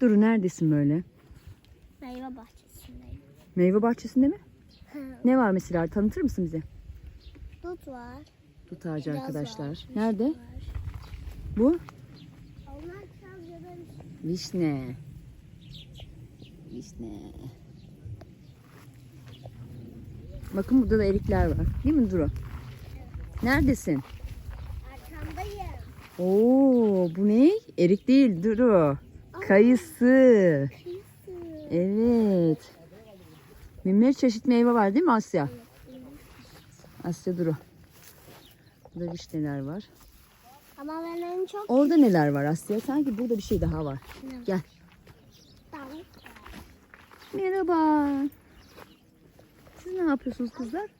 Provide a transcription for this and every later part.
Duru neredesin böyle? Meyve bahçesindeyim. Meyve bahçesinde mi? Ne var mesela? Tanıtır mısın bize? Dut var. Dut ağacı kiraz arkadaşlar. var, Nerede? Var. Bu? Vişne. Vişne. Bakın burada da erikler var. Değil mi Duru? Neredesin? Arkandayım. Oo, bu ne? Erik değil Duru. Kayısı. Evet. Binler çeşit meyve var değil mi Asya? Asya Duru. Burada vişneler var. Ama ben en çok Orada neler var Asya? Sanki burada bir şey daha var. Gel. Merhaba. Siz ne yapıyorsunuz kızlar?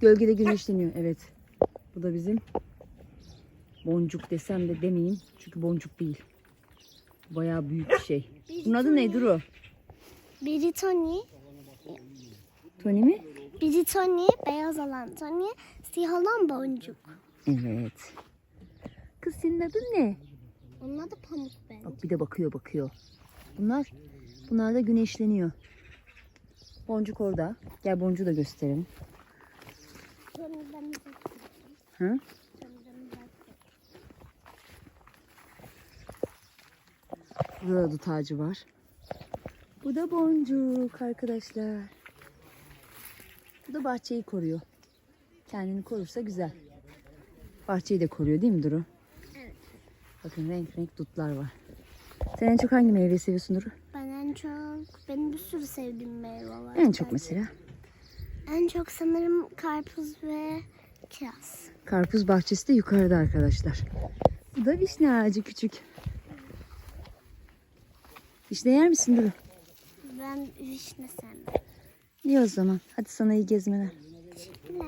Gölgede güneşleniyor. Evet. Bu da bizim boncuk desem de demeyeyim. Çünkü boncuk değil. Bayağı büyük bir şey. Bunun adı ne Duru? Biri Tony, Tony mi? biri Tony, beyaz olan Tony, siyah olan boncuk. Evet. Kız senin adın ne? Onun adı Pamuk ben. Bak bir de bakıyor bakıyor. Bunlar bunlar da güneşleniyor. Boncuk orada. Gel boncuğu da uzak. Hı? Burada ağacı var. Bu da boncuk arkadaşlar. Bu da bahçeyi koruyor. Kendini korursa güzel. Bahçeyi de koruyor değil mi Duru? Evet. Bakın renk renk dutlar var. Sen en çok hangi meyveyi seviyorsun Duru? Ben en çok, benim bir sürü sevdiğim meyve var. En çok mesela. En çok sanırım karpuz ve kiraz. Karpuz bahçesi de yukarıda arkadaşlar. Bu da vişne ağacı küçük. Vişne yer misin Duru? Ben vişne sevmem. İyi o zaman. Hadi sana iyi gezmeler. Teşekkürler.